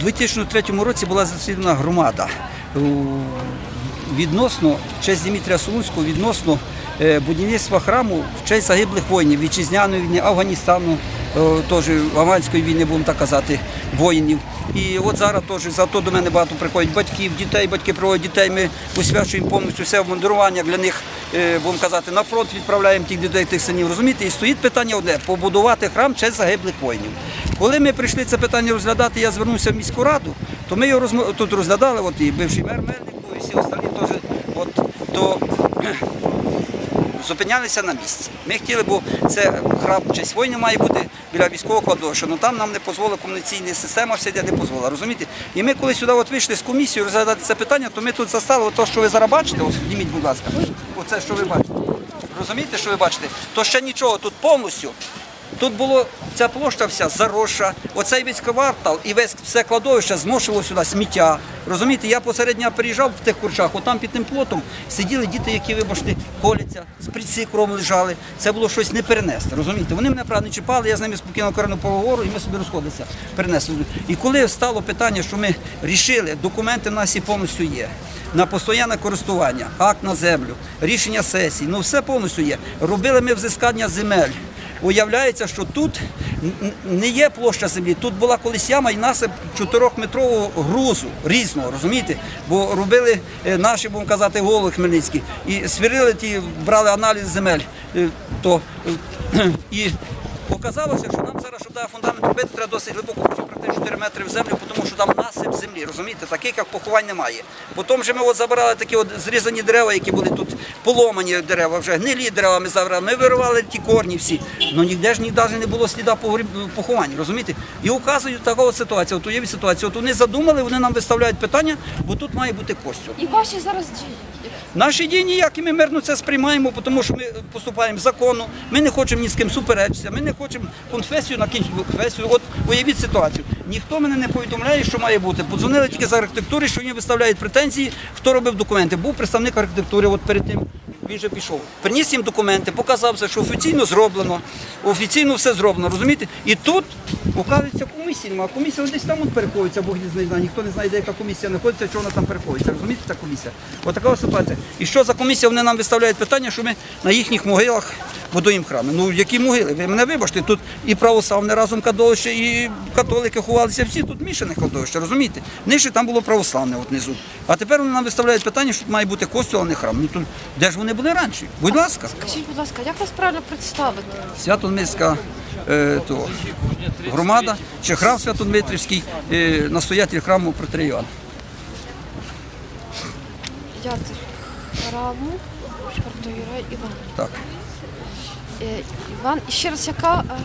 У 2003 році була засідана громада відносно в честь Дмитрія Солунського, відносно е, будівництва храму в честь загиблих воїнів вітчизняної війни, Афганістану, е, теж афганської війни, будемо так казати, воїнів. І от зараз теж зато до мене багато приходять батьків, дітей, батьки проводять дітей. Ми освячуємо повністю все в обмундирування для них, е, будемо казати, на фронт відправляємо тих дітей, тих синів. Розумієте, і стоїть питання одне побудувати храм честь загиблих воїнів. Коли ми прийшли це питання розглядати, я звернувся в міську раду, то ми його розмо- тут розглядали, от і бивший мер Мельник і всі остальні теж. От, то зупинялися на місці. Ми хотіли, бо це храм честь воїнів має бути біля військового кладовища. Ну там нам не дозволила комунікаційна система, де не дозволила. Розумієте? І ми коли сюди от вийшли з комісією розглядати це питання, то ми тут застали те, що ви зараз бачите, ось зніміть, будь ласка, оце, що ви бачите. Розумієте, що ви бачите? То ще нічого, тут повністю. Тут було ця площа вся заросша, оцей весь квартал і весь все кладовище зношило сюди сміття. Розумієте, я посеред дня приїжджав в тих курчах, отам під тим плотом сиділи діти, які, вибачте, коляться, з прицикром лежали. Це було щось не перенести. Розумієте? Вони мене правда не чіпали, я з ними спокійно корено поговорю, і ми собі розходилися. Перенесли. І коли стало питання, що ми рішили, документи в нас і повністю є. На постійне користування, акт на землю, рішення сесії, ну все повністю є. Робили ми взискання земель. Уявляється, що тут не є площа землі, тут була колись яма і насип 4-метрового грузу різного, розумієте? Бо робили е, наші, будемо казати, голови Хмельницькі, і свірили ті, брали аналіз земель. е, То, е, і Оказалося, що нам зараз, щоб фундамент робити, треба досить глибоко, хоча 4 метри в землю, тому що там насип землі, розумієте, таких як поховань немає. Потім же ми от забирали такі от зрізані дерева, які були тут поломані дерева, вже гнилі дерева ми забрали, ми вирували ті корні всі. Ну ніде ж ні навіть не було сліда поховань, розумієте? І указують така ситуація. От уявіть ситуацію. От вони задумали, вони нам виставляють питання, бо тут має бути костюм. І ваші зараз дії. Наші дії ніякі, ми мирно це сприймаємо, тому що ми поступаємо законно, ми не хочемо ні з ким суперечитися, ми не хочемо конфесію на кінцю конфесію. От уявіть ситуацію. Ніхто мене не повідомляє, що має бути. Подзвонили тільки з архітектури, що вони виставляють претензії, хто робив документи. Був представник архітектури, от перед тим. Він же пішов. Приніс їм документи, показав все, що офіційно зроблено, офіційно все зроблено, розумієте? І тут оказується комісія, немає. комісія десь там от переховується, Бог не знає, ніхто не знає, де яка комісія знаходиться, чого вона там переховується. Розумієте, та комісія? Отака ситуація. І що за комісія? Вони нам виставляють питання, що ми на їхніх могилах будуємо храми. Ну які могили? Ви мене вибачте, тут і православне разом кладовище, і католики ховалися, всі тут мішане кладовище, розумієте? Нижче там було православне от внизу. А тепер вони нам виставляють питання, що тут має бути костюл, а не храм. Ну тут де ж вони були раніше? Будь ласка. Скажіть, будь ласка, як вас правильно представити? Свято-Дмитрівська е, то, громада чи храм Свято-Дмитрівський, е, настоятель храму проти Іоанна. Храму Протоїра Іван. Так. Е, Іван, і ще раз яка? е,